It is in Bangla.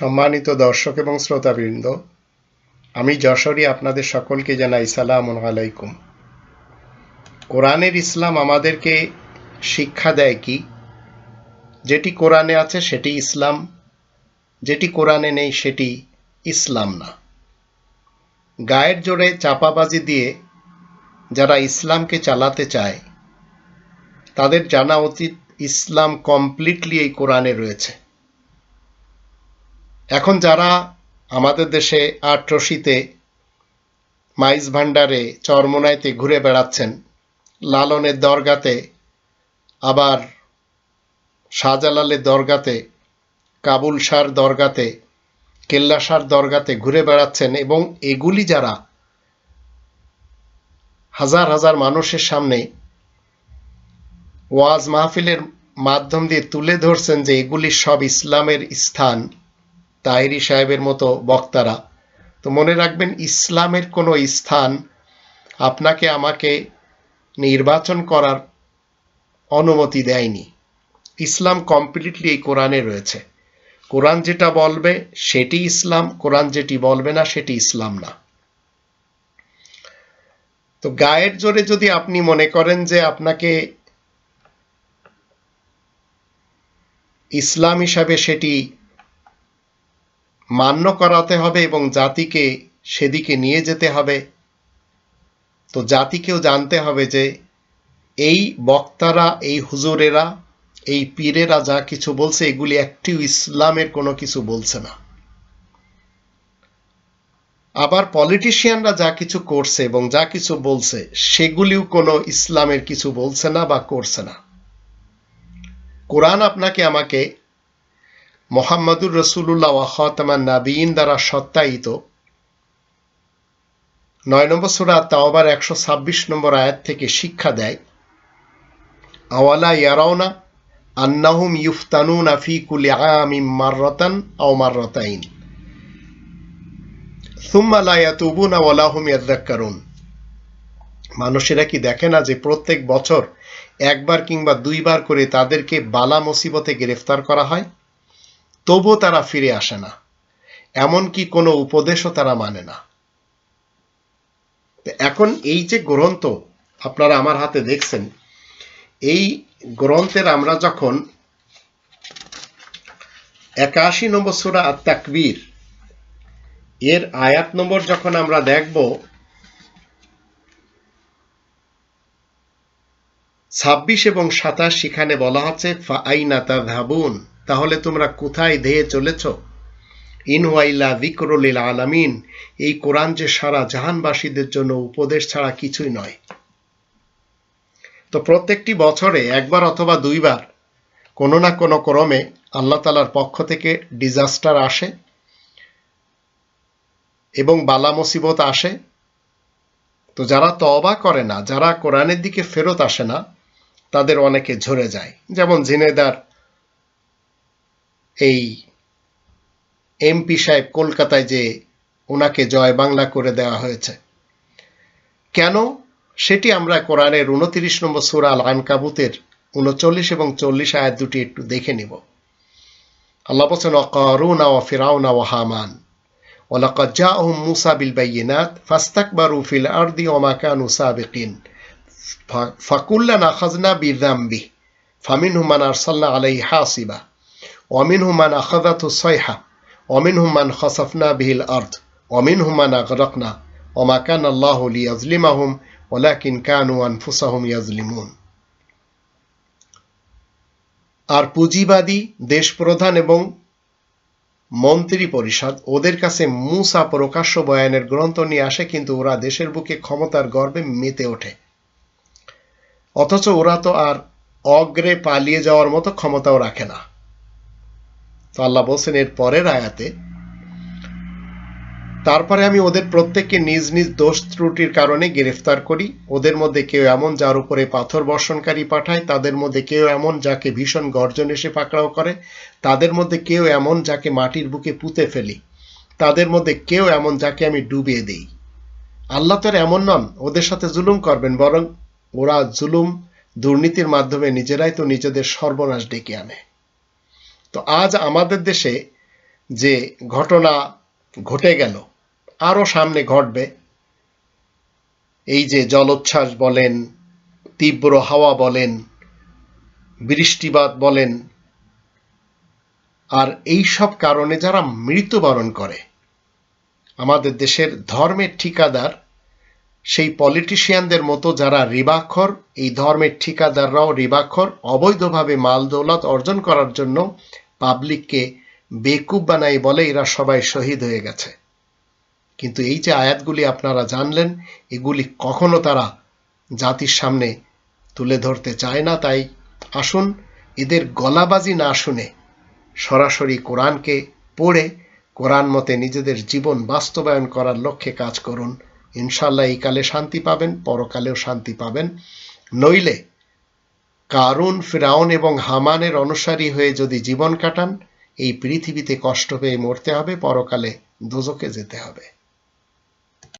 সম্মানিত দর্শক এবং শ্রোতাবৃন্দ, আমি যশোরী আপনাদের সকলকে জানাই সালাম আলাইকুম। কোরআনের ইসলাম আমাদেরকে শিক্ষা দেয় কি? যেটি কোরআনে আছে সেটি ইসলাম, যেটি কোরআনে নেই সেটি ইসলাম না। গায়ের জোরে চাপাবাজি দিয়ে যারা ইসলামকে চালাতে চায়, তাদের জানা উচিত ইসলাম কমপ্লিটলি এই কোরআনে রয়েছে। এখন যারা আমাদের দেশে আটরশিতে মাইজ ভান্ডারে, চরমোনাইতে ঘুরে বেড়াচ্ছেন, লালনের দরগাতে, আবার শাহজালালের দরগাতে, কাবুল শাহর দরগাতে, কেল্লা শাহর দরগাতে ঘুরে বেড়াচ্ছেন এবং এগুলি যারা হাজার হাজার মানুষের সামনে ওয়াজ মাহফিলের মাধ্যম দিয়ে তুলে ধরছেন যে এগুলি সব ইসলামের স্থান তাহিরি সাহেবের মতো বক্তারা। তো মনে রাখবেন, ইসলামের কোনো স্থান আপনাকে আমাকে নির্বাচন করার অনুমতি দেয়নি। ইসলাম কমপ্লিটলি এই কোরআনে রয়েছে। কোরআন যেটা বলবে সেটি ইসলাম, কোরআন যেটি বলবে না সেটি ইসলাম না। তো গায়ের জোরে যদি আপনি মনে করেন যে আপনাকে ইসলাম হিসাবে সেটি মান্য করাতে হবে এবং জাতিকে সেদিকে নিয়ে যেতে হবে। তো জাতিকেও জানতে হবে যে এই বক্তারা, এই হুজুরেরা, এই পীরেরা যা কিছু বলছে, এগুলি একটিও ইসলামের কোনো কিছু বলছে না। আবার পলিটিশিয়ানরা যা কিছু করছে এবং যা কিছু বলছে, সেগুলিও কোনো ইসলামের কিছু বলছে না বা করছে না। কোরআন আপনাকে আমাকে মোহাম্মদুর রসুল্লাহ ওয়াহতামান নাবিন দ্বারা সত্যায়িত। নয় নম্বর সুরা তাওবার একশো ছাব্বিশ নম্বর আয়াত থেকে শিক্ষা দেয়, আওয়ালা ইয়ারাওনা আন্নাহুম ইউফতানুন আফি কুলি আমিম মাররতান আও মাররতাইন। সুম্মা লা ইয়াতুবুনা ওয়ালা হুম ইয়াযাক্কারুন মানুষেরা কি দেখে না যে প্রত্যেক বছর একবার কিংবা দুইবার করে তাদেরকে বালা মুসিবতে গ্রেফতার করা হয়? তবুও তারা ফিরে আসে না। এমনকি কোনো উপদেশও তারা মানে না। এখন এই যে গ্রন্থ, আপনারা আমার হাতে দেখছেন, এই গ্রন্থের আমরা যখন একাশি নম্বর সুরা তাকবীর এর আয়াত নম্বর যখন আমরা দেখব, ছাব্বিশ এবং সাতাশ সেখানে বলা হচ্ছে ফাইনা তাধাবুন তাহলে তোমরা কোথায় ধেয়ে চলেছ? ইনওয়াইলা বিকরলিল আলামিন। এই কোরআন যে সারা জাহানবাসীদের জন্য উপদেশ ছাড়া কিছুই নয়। তো প্রত্যেকটি বছরে একবার অথবা দুইবার কোনো না কোনো ক্রমে আল্লাহ তালার পক্ষ থেকে ডিজাস্টার আসে এবং বালা মুসিবত আসে। তো যারা তবা করে না, যারা কোরআনের দিকে ফেরত আসে না, তাদের অনেকে ঝরে যায়। যেমন ঝিনেদার এই এমপি সাহেব কলকাতায় যে ওনাকে জয় বাংলা করে দেওয়া হয়েছে। কেন? সেটি আমরা কোরআনের উনতিরিশ নম্বর সুরাল আনকাবুতের উনচল্লিশ এবং চল্লিশ আয়াত দুটি একটু দেখে নিব। আল্লাহ বলছেন, অকারুনা ও ফিরাউনা ও হামান। ওলাকদ জাহম মুসা বিল বাইনাত ফাস্তাকবারু ফিল আরদি ওমাকান উসাবিকিন ফাকুল্লান আখাজনা বিদাম্বি ফামিন হুমান আরসাল্লা আলাই হাসিবা। অমিন হুমান আখাদাত সয়হা অমিন হুমান খসফনা বিহিল আর্থ অমিন হুমান আগরকনা ওমাকান আল্লাহ লিয়াজলিমাহুম ওলাকিন কানু আনফুসাহুম ইয়াজলিমুন আর পুঁজিবাদী, দেশপ্রধান এবং মন্ত্রী পরিষদ, ওদের কাছে মুসা প্রকাশ্য বয়ানের গ্রন্থ নিয়ে আসে, কিন্তু ওরা দেশের বুকে ক্ষমতার গর্বে মেতে ওঠে। অথচ ওরা তো আর অগ্রে পালিয়ে যাওয়ার মতো ক্ষমতাও রাখে না। তো আল্লাহ বলছেন, এর পরের আয়াতে, তারপরে আমি ওদের প্রত্যেককে নিজ নিজ দোষ ত্রুটির কারণে গ্রেফতার করি। ওদের মধ্যে কেউ এমন যার উপরে পাথর বর্ষণকারী পাঠায়, তাদের মধ্যে কেউ এমন যাকে ভীষণ গর্জন এসে পাকড়াও করে, তাদের মধ্যে কেউ এমন যাকে মাটির বুকে পুঁতে ফেলি, তাদের মধ্যে কেউ এমন যাকে আমি ডুবিয়ে দেই। আল্লাহ তোর এমন নন, ওদের সাথে জুলুম করবেন, বরং ওরা জুলুম দুর্নীতির মাধ্যমে নিজেরাই তো নিজেদের সর্বনাশ ডেকে আনে। তো আজ আমাদের দেশে যে ঘটনা ঘটে গেল আরও সামনে ঘটবে। এই যে জলোচ্ছ্বাস বলেন, তীব্র হাওয়া বলেন, বৃষ্টিপাত বলেন, আর এই সব কারণে যারা মৃত্যুবরণ করে, আমাদের দেশের ধর্মের ঠিকাদার সেই পলিটিশিয়ানদের মতো যারা রিবাক্ষর এই ধর্মের ঠিকাদাররাও রিবাক্ষর অবৈধভাবে মাল দৌলত অর্জন করার জন্য পাবলিককে বেকুব বানাই বলে এরা সবাই শহীদ হয়ে গেছে। কিন্তু এই যে আয়াতগুলি আপনারা জানলেন, এগুলি কখনো তারা জাতির সামনে তুলে ধরতে চায় না। তাই আসুন, এদের গলাবাজি না শুনে সরাসরি কোরআনকে পড়ে, কোরআন মতে নিজেদের জীবন বাস্তবায়ন করার লক্ষ্যে কাজ করুন। ইনশাল্লাহ এই কালে শান্তি পাবেন, পরকালেও শান্তি পাবেন। নইলে কারুন, ফিরাউন এবং হামানের অনুসারী হয়ে যদি জীবন কাটান, এই পৃথিবীতে কষ্ট পেয়ে মরতে হবে, পরকালে দুজকে যেতে হবে।